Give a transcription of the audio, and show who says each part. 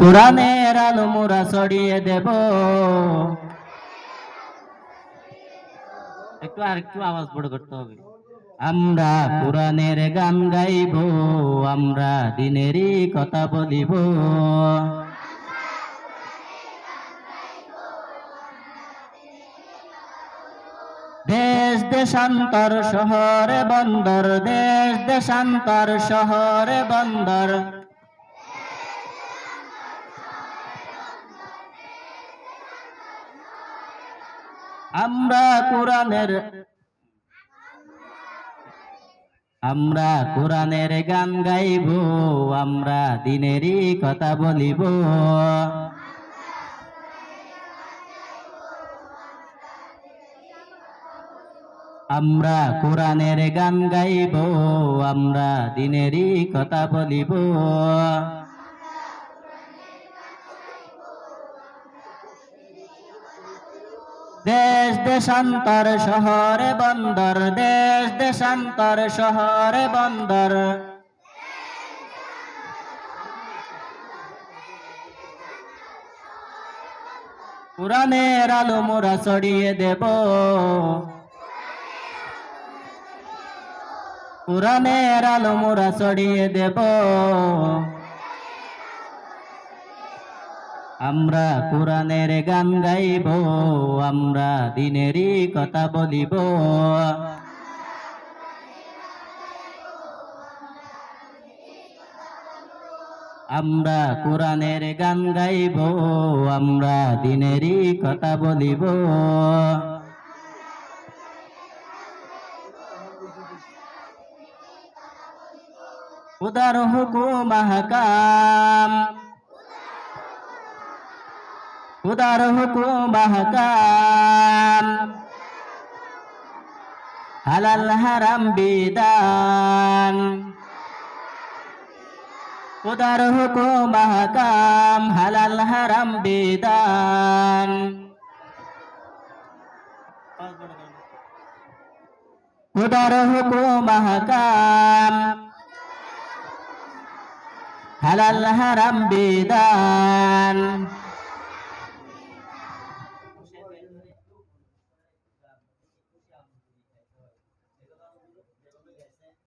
Speaker 1: কোরআনের আলো মোরা ছড়িয়ে দেব। একটু আর একটু আওয়াজ বড় করতে হবে। আমরা কোরআনের গান গাইব, আমরা দিনেরই কথা বলিব। দেশ, দেশান্তর, শহরে, বন্দর, দেশ, দেশান্তর, শহরে, বন্দর। আমরা কোরআনের আমরা কোরআনের গান গাইব, আমরা দিনেরই কথা বলিব। আমরা কোরআনের গান গাইব, আমরা দিনেরই কথা বলিব। দেশ দেশান্তর শহরে বন্দর, দেশ দেশান্তর শহরে বন্দর। কোরআনের আলো মোরা ছড়িয়ে দেব। কোরআনের আলো মোরা ছড়িয়ে দেব। আমরা কোরআনের গান গাইব, আমরা দিনেরই কথা বলিব। আমরা কোরআনের গান গাইব, আমরা দিনেরই কথা বলিব। উদার হুকুম হাকাম উদার হুকুম হাকাম হালাল হারাম বিদান উদার হুকুম হাকাম হালাল হারাম বিদান উদার হুকুম হাকাম হালাল হারাম বিদান